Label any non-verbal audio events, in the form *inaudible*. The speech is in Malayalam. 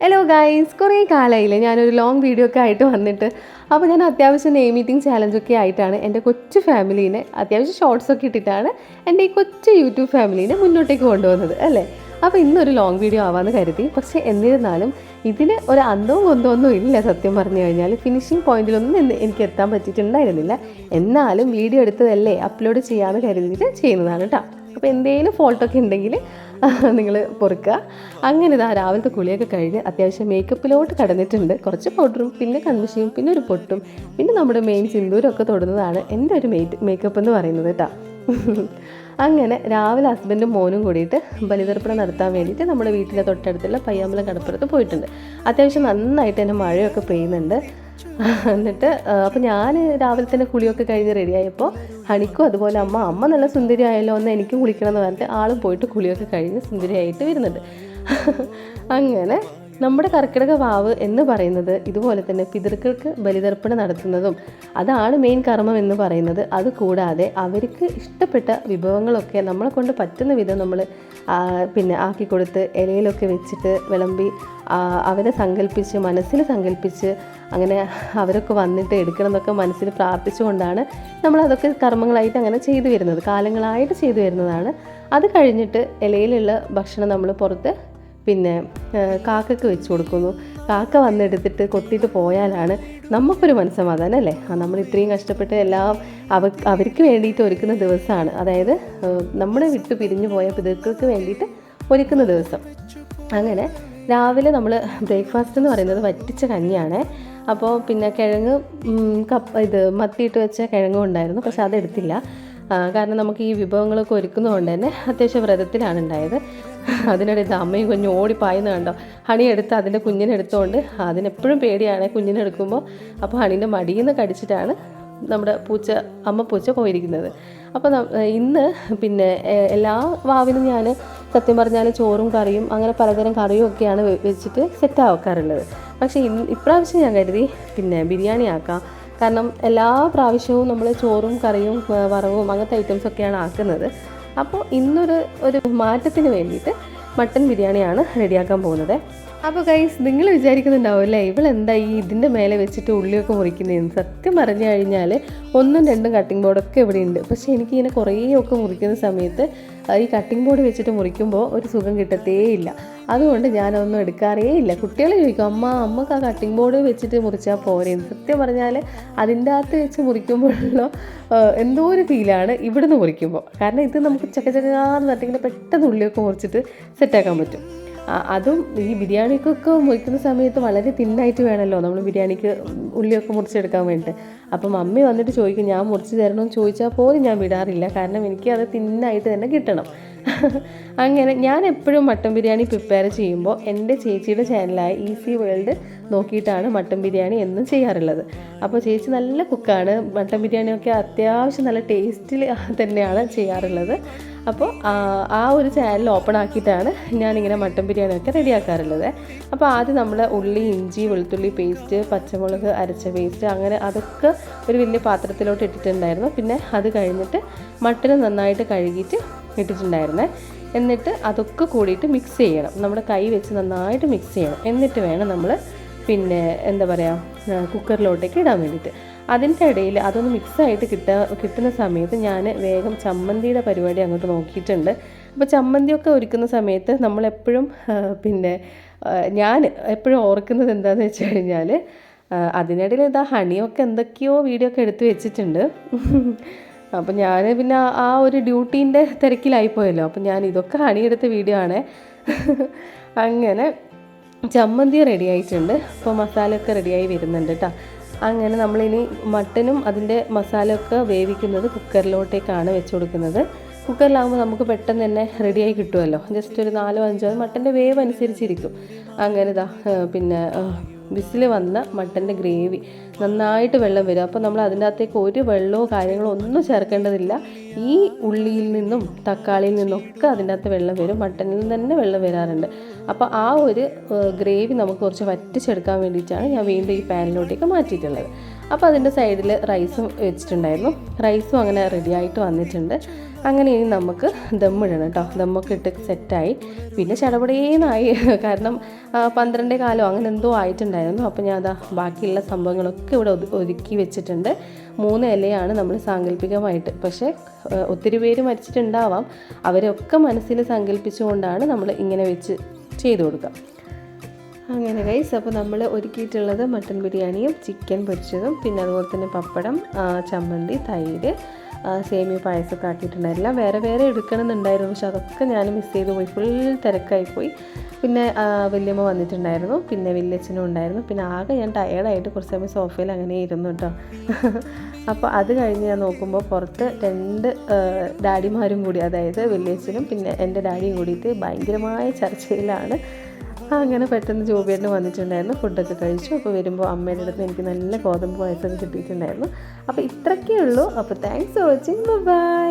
ഹലോ ഗൈസ് കുറേ കാലമായില്ലേ ഞാനൊരു ലോങ് വീഡിയോ ഒക്കെ ആയിട്ട് വന്നിട്ട്. അപ്പോൾ ഞാൻ അത്യാവശ്യം നെയ് മീറ്റിംഗ് ചാലഞ്ചൊക്കെ ആയിട്ടാണ് എന്റെ കൊച്ചു ഫാമിലീനെ അത്യാവശ്യം ഷോർട്സ് ഒക്കെ ഇട്ടിട്ടാണ് എന്റെ ഈ കൊച്ചു യൂട്യൂബ് ഫാമിലീനെ മുന്നോട്ടേക്ക് കൊണ്ടുവന്നത് അല്ലേ? അപ്പോൾ ഇന്നൊരു ലോങ് വീഡിയോ ആവാമെന്ന് കരുതി. പക്ഷേ എന്നിരുന്നാലും ഇതിന് ഒരു അന്തവും കൊന്തമൊന്നും ഇല്ല സത്യം പറഞ്ഞു കഴിഞ്ഞാൽ ഫിനിഷിംഗ് പോയിന്റിലൊന്നും എനിക്ക് എത്താൻ പറ്റിയിട്ടുണ്ടായിരുന്നില്ല. എന്നാലും വീഡിയോ എടുത്തതല്ലേ അപ്ലോഡ് ചെയ്യാമെന്ന് കരുതിയിട്ട് ചെയ്യുന്നതാണ് കേട്ടോ അപ്പോൾ എന്തെങ്കിലും ഫോൾട്ടൊക്കെ ഉണ്ടെങ്കിൽ *laughs* നിങ്ങൾ പൊറുക്കുക. അങ്ങനെ ഇതാ രാവിലത്തെ കുളിയൊക്കെ കഴിഞ്ഞ് അത്യാവശ്യം മേക്കപ്പിലോട്ട് കടന്നിട്ടുണ്ട്. കുറച്ച് പൗഡറും പിന്നെ കൺമിഷയും പിന്നെ ഒരു പൊട്ടും. പിന്നെ നമ്മുടെ മെയിൻ സിന്ദൂരമൊക്കെ തൊടുന്നതാണ് എന്റെ ഒരു മേക്കപ്പ് എന്ന് പറയുന്നത് കേട്ടോ *laughs* അങ്ങനെ രാവിലെ ഹസ്ബൻഡും മോനും കൂടിയിട്ട് ബലിതർപ്പണം നടത്താൻ വേണ്ടിയിട്ട് നമ്മുടെ വീട്ടിലെ തൊട്ടടുത്തുള്ള പയ്യാമ്പലം കടപ്പുറത്ത് പോയിട്ടുണ്ട്. അത്യാവശ്യം നന്നായിട്ട് തന്നെ മഴയൊക്കെ പെയ്യുന്നുണ്ട്. എന്നിട്ട് അപ്പോൾ ഞാൻ രാവിലെ തന്നെ കുളിയൊക്കെ കഴിഞ്ഞ് റെഡിയായപ്പോൾ ഹണിക്കും അതുപോലെ അമ്മ അമ്മ നല്ല സുന്ദരിയായല്ലോ എന്ന് എനിക്ക് കുളിക്കണം എന്ന് പറഞ്ഞിട്ട് ആളും പോയിട്ട് കുളിയൊക്കെ കഴിഞ്ഞ് സുന്ദരിയായിട്ട് വരുന്നുണ്ട്. *laughs* അങ്ങനെ നമ്മുടെ കർക്കിടക വാവ് എന്ന് പറയുന്നത് ഇതുപോലെ തന്നെ പിതൃക്കൾക്ക് ബലിതർപ്പണം നടത്തുന്നതും അതാണ് മെയിൻ കർമ്മം എന്ന് പറയുന്നത്. അതുകൂടാതെ അവർക്ക് ഇഷ്ടപ്പെട്ട വിഭവങ്ങളൊക്കെ നമ്മളെ കൊണ്ട് പറ്റുന്ന വിധം നമ്മൾ പിന്നെ ആക്കി കൊടുത്ത് ഇലയിലൊക്കെ വെച്ചിട്ട് വിളമ്പി അവരെ സങ്കല്പിച്ച് മനസ്സിൽ സങ്കല്പിച്ച് അങ്ങനെ അവരൊക്കെ വന്നിട്ട് എടുക്കണം എന്നൊക്കെ മനസ്സിൽ പ്രാർത്ഥിച്ചുകൊണ്ടാണ് നമ്മൾ അതൊക്കെ കർമ്മങ്ങളായിട്ട് അങ്ങനെ ചെയ്തു വരുന്നത്. കാലങ്ങളായിട്ട് ചെയ്തു വരുന്നതാണ്. അത് കഴിഞ്ഞിട്ട് ഇലയിലുള്ള ഭക്ഷണം നമ്മൾ പുറത്ത് പിന്നെ കാക്കയ്ക്ക് വെച്ച് കൊടുക്കുന്നു. കാക്ക വന്നെടുത്തിട്ട് കൊത്തിയിട്ട് പോയാലാണ് നമുക്കൊരു മനസ്സമാധാനം അല്ലേ? ആ, നമ്മൾ ഇത്രയും കഷ്ടപ്പെട്ട് എല്ലാം അവ അവർക്ക് വേണ്ടിയിട്ട് ഒരുക്കുന്ന ദിവസമാണ്. അതായത് നമ്മളെ വിട്ട് പിരിഞ്ഞു പോയ പിതൃക്കൾക്ക് വേണ്ടിയിട്ട് ഒരുക്കുന്ന ദിവസം. അങ്ങനെ രാവിലെ നമ്മൾ ബ്രേക്ക്ഫാസ്റ്റ് എന്ന് പറയുന്നത് വറ്റിച്ച കഞ്ഞിയാണ്. അപ്പോൾ പിന്നെ കിഴങ്ങ് കപ്പ് ഇത് മത്തിയിട്ട് വെച്ച കിഴങ്ങും ഉണ്ടായിരുന്നു. പക്ഷെ അതെടുത്തില്ല. കാരണം നമുക്ക് ഈ വിഭവങ്ങളൊക്കെ ഒരുക്കുന്നതുകൊണ്ട് തന്നെ അത്യാവശ്യം വ്രതത്തിലാണ് ഉണ്ടായത്. അതിനിടയിൽ അമ്മയും കുഞ്ഞും ഓടിപ്പായുന്ന കണ്ടോ? ഹണി എടുത്ത് അതിന്റെ കുഞ്ഞിനെ എടുത്തുകൊണ്ട് അതിനെപ്പോഴും പേടിയാണ് കുഞ്ഞിനെടുക്കുമ്പോൾ അപ്പോൾ ഹണീന്റെ മടിയിൽ നിന്ന് കടിച്ചിട്ടാണ് നമ്മുടെ പൂച്ച അമ്മ പൂച്ച പോയിരിക്കുന്നത്. അപ്പോൾ ഇന്ന് പിന്നെ എല്ലാ വാവിനും ഞാൻ സത്യം പറഞ്ഞാൽ ചോറും കറിയും അങ്ങനെ പലതരം കറിയും ഒക്കെയാണ് വെച്ചിട്ട് സെറ്റ് ആക്കാറുള്ളത് പക്ഷേ ഇപ്രാവശ്യം ഞാൻ കരുതി പിന്നെ ബിരിയാണി ആക്കാം. കാരണം എല്ലാ പ്രാവശ്യവും നമ്മൾ ചോറും കറിയും വറവും അങ്ങനത്തെ ഐറ്റംസ് ഒക്കെയാണ് ആക്കുന്നത്. അപ്പോൾ ഇന്നൊരു ഒരു മാറ്റത്തിന് വേണ്ടിയിട്ട് മട്ടൻ ബിരിയാണിയാണ് റെഡിയാക്കാൻ പോകുന്നത്. അപ്പോൾ ഗൈസ് നിങ്ങൾ വിചാരിക്കുന്നുണ്ടാവും അല്ലേ? ഇവളെന്താ ഈ ഇതിന്റെ മേലെ വെച്ചിട്ട് ഉള്ളിയൊക്കെ മുറിക്കുന്നതെന്ന് സത്യം പറഞ്ഞു കഴിഞ്ഞാൽ ഒന്നും രണ്ടും കട്ടിംഗ് ബോർഡൊക്കെ ഇവിടെ ഉണ്ട് പക്ഷേ എനിക്കിങ്ങനെ കുറേയൊക്കെ മുറിക്കുന്ന സമയത്ത് ഈ കട്ടിംഗ് ബോർഡ് വെച്ചിട്ട് മുറിക്കുമ്പോൾ ഒരു സുഖം കിട്ടത്തേയില്ല. അതുകൊണ്ട് ഞാനൊന്നും എടുക്കാറേ ഇല്ല. കുട്ടികൾ ചോദിക്കും അമ്മ അമ്മയ്ക്ക് ആ കട്ടിംഗ് ബോർഡ് വെച്ചിട്ട് മുറിച്ചാൽ പോരെ? സത്യം പറഞ്ഞാൽ അതിന്റെ അകത്ത് വെച്ച് മുറിക്കുമ്പോഴുള്ള എന്തോ ഒരു ഫീലാണ് ഇവിടുന്ന് മുറിക്കുമ്പോൾ കാരണം ഇത് നമുക്ക് ചക്ക ചക്കാന്ന് തട്ടിങ്ങനെ പെട്ടെന്ന് ഉള്ളിയൊക്കെ മുറിച്ചിട്ട് സെറ്റാക്കാൻ പറ്റും. അതും ഈ ബിരിയാണിക്കൊക്കെ മുറിക്കുന്ന സമയത്ത് വളരെ തിന്നായിട്ട് വേണമല്ലോ നമ്മൾ ബിരിയാണിക്ക് ഉള്ളിയൊക്കെ മുറിച്ചെടുക്കാൻ വേണ്ടിയിട്ട് അപ്പം മമ്മി വന്നിട്ട് ചോദിക്കും ഞാൻ മുറിച്ച് തരണമെന്ന് ചോദിച്ചാൽ പോലും ഞാൻ വിടാറില്ല. കാരണം എനിക്ക് അത് തിന്നായിട്ട് തന്നെ കിട്ടണം. *laughs* അങ്ങനെ ഞാൻ എപ്പോഴും മട്ടൻ ബിരിയാണി പ്രിപ്പയർ ചെയ്യുമ്പോൾ എന്റെ ചേച്ചിയുടെ ചാനലായ ഈസി വേൾഡ് നോക്കിയിട്ടാണ് മട്ടൻ ബിരിയാണി എന്നും ചെയ്യാറുള്ളത്. അപ്പോൾ ചേച്ചി നല്ല കുക്കാണ് മട്ടൻ ബിരിയാണിയൊക്കെ അത്യാവശ്യം നല്ല ടേസ്റ്റിൽ *laughs* തന്നെയാണ് ചെയ്യാറുള്ളത്. അപ്പോൾ ആ- ഒരു ചാനൽ ഓപ്പൺ ആക്കിയിട്ടാണ് ഞാനിങ്ങനെ മട്ടൻ ബിരിയാണിയൊക്കെ റെഡിയാക്കാറുള്ളത് അപ്പോൾ ആദ്യം നമ്മൾ ഉള്ളി ഇഞ്ചി വെളുത്തുള്ളി പേസ്റ്റ് പച്ചമുളക് അരച്ച പേസ്റ്റ് അങ്ങനെ അതൊക്കെ ഒരു വലിയ പാത്രത്തിലോട്ട് ഇട്ടിട്ടുണ്ടായിരുന്നു. പിന്നെ അത് കഴിഞ്ഞിട്ട് മട്ടന് നന്നായിട്ട് കഴുകിയിട്ട് ഇട്ടിട്ടുണ്ടായിരുന്നേ. എന്നിട്ട് അതൊക്കെ കൂടിയിട്ട് മിക്സ് ചെയ്യണം. നമ്മുടെ കൈ വെച്ച് നന്നായിട്ട് മിക്സ് ചെയ്യണം. എന്നിട്ട് വേണം നമ്മൾ പിന്നെ എന്താ പറയുക കുക്കറിലോട്ടേക്ക് ഇടാൻ വേണ്ടിയിട്ട്. അതിന്റെ ഇടയിൽ അതൊന്ന് മിക്സായിട്ട് കിട്ടാ കിട്ടുന്ന സമയത്ത് ഞാൻ വേഗം ചമ്മന്തിയുടെ പരിപാടി അങ്ങോട്ട് നോക്കിയിട്ടുണ്ട്. അപ്പോൾ ചമ്മന്തിയൊക്കെ ഒരുക്കുന്ന സമയത്ത് നമ്മളെപ്പോഴും പിന്നെ ഞാൻ എപ്പോഴും ഓർക്കുന്നത് എന്താണെന്ന് വെച്ച് കഴിഞ്ഞാൽ അതിനിടയിൽ ഇതാ ഹണിയൊക്കെ എന്തൊക്കെയോ വീഡിയോ ഒക്കെ എടുത്തു വെച്ചിട്ടുണ്ട്. അപ്പം ഞാൻ പിന്നെ ആ- ഒരു ഡ്യൂട്ടീന്റെ തിരക്കിലായിപ്പോയല്ലോ അപ്പം ഞാൻ ഇതൊക്കെ ഹണിയെടുത്ത വീഡിയോ ആണ്. അങ്ങനെ ചമ്മന്തി റെഡി ആയിട്ടുണ്ട്. അപ്പോൾ മസാലയൊക്കെ റെഡിയായി വരുന്നുണ്ട് കേട്ടോ അങ്ങനെ നമ്മളിനി മട്ടനും അതിന്റെ മസാലയൊക്കെ വേവിക്കുന്നത് കുക്കറിലോട്ടേക്കാണ് വെച്ച് കൊടുക്കുന്നത്. കുക്കറിലാകുമ്പോൾ നമുക്ക് പെട്ടെന്ന് തന്നെ റെഡിയായി കിട്ടുമല്ലോ ജസ്റ്റ് ഒരു നാലോ അഞ്ചോ മട്ടന്റെ വേവ് അനുസരിച്ചിരിക്കും. അങ്ങനെ ഇതാ പിന്നെ വിസിൽ വന്ന മട്ടന്റെ ഗ്രേവി. നന്നായിട്ട് വെള്ളം വരും. അപ്പോൾ നമ്മൾ അതിന്റെ അകത്തേക്ക് ഒരു വെള്ളമോ കാര്യങ്ങളോ ഒന്നും ചേർക്കേണ്ടതില്ല. ഈ ഉള്ളിയിൽ നിന്നും തക്കാളിയിൽ നിന്നൊക്കെ അതിന്റെ അകത്ത് വെള്ളം വരും. മട്ടനിൽ തന്നെ വെള്ളം വരാറുണ്ട്. അപ്പോൾ ആ ഒരു ഗ്രേവി നമുക്ക് കുറച്ച് വറ്റിച്ചെടുക്കാൻ വേണ്ടിയിട്ടാണ് ഞാൻ വീണ്ടും ഈ പാനിലോട്ടേക്ക് മാറ്റിയിട്ടുള്ളത്. അപ്പോൾ അതിന്റെ സൈഡിൽ റൈസും വെച്ചിട്ടുണ്ടായിരുന്നു. റൈസും അങ്ങനെ റെഡി ആയിട്ട് വന്നിട്ടുണ്ട്. അങ്ങനെ ഇനി നമുക്ക് ദമ്മിടണം കേട്ടോ. ദമ്മൊക്കെ ഇട്ട് സെറ്റായി പിന്നെ ചടപടേന്നായി. കാരണം പന്ത്രണ്ടേ കാലം അങ്ങനെ എന്തോ ആയിട്ടുണ്ടായിരുന്നു. അപ്പോൾ ഞാൻ അതാ ബാക്കിയുള്ള സംഭവങ്ങളൊക്കെ ഇവിടെ ഒരുക്കി വെച്ചിട്ടുണ്ട്. മൂന്ന് ഇലയാണ് നമ്മൾ സാങ്കല്പികമായിട്ട് പക്ഷേ ഒത്തിരി പേര് മരിച്ചിട്ടുണ്ടാവാം. അവരൊക്കെ മനസ്സിൽ സങ്കല്പിച്ചുകൊണ്ടാണ് നമ്മൾ ഇങ്ങനെ വെച്ച് ചെയ്തു കൊടുക്കുക. അങ്ങനെ ഗൈസ് അപ്പോൾ നമ്മൾ ഒരുക്കിയിട്ടുള്ളത് മട്ടൻ ബിരിയാണിയും ചിക്കൻ പൊരിച്ചതും പിന്നെ അതുപോലെ തന്നെ പപ്പടം ചമ്മന്തി തൈര് സേമി പായസമൊക്കെ ആക്കിയിട്ടുണ്ടായിരുന്നില്ല വേറെ വേറെ എടുക്കണമെന്നുണ്ടായിരുന്നു. പക്ഷെ അതൊക്കെ ഞാൻ മിസ് ചെയ്തു പോയി. ഫുൾ തിരക്കായി പോയി. പിന്നെ വല്യമ്മ വന്നിട്ടുണ്ടായിരുന്നു. പിന്നെ വല്യച്ഛനും ഉണ്ടായിരുന്നു. പിന്നെ ആകെ ഞാൻ ടയേർഡായിട്ട് കുറച്ച് സമയം സോഫയിൽ അങ്ങനെ ഇരുന്നു കേട്ടോ *laughs* അപ്പോൾ അത് കഴിഞ്ഞ് ഞാൻ നോക്കുമ്പോൾ പുറത്ത് രണ്ട് ഡാഡിമാരും കൂടി അതായത് വല്യച്ഛനും പിന്നെ എന്റെ ഡാഡിയും കൂടിയിട്ട് ഭയങ്കരമായ ചർച്ചയിലാണ്. അങ്ങനെ പെട്ടെന്ന് ജോബിയേട്ടന് വന്നിട്ടുണ്ടായിരുന്നു. ഫുഡൊക്കെ കഴിച്ചു. അപ്പോൾ വരുമ്പോൾ അമ്മയുടെ അടുത്ത് എനിക്ക് നല്ല ഗോതമ്പ് പായസമൊക്കെ കിട്ടിയിട്ടുണ്ടായിരുന്നു. അപ്പോൾ ഇത്രയൊക്കെ ഉള്ളൂ. അപ്പോൾ താങ്ക്സ് ഫോർ വാച്ചിങ് ബൈ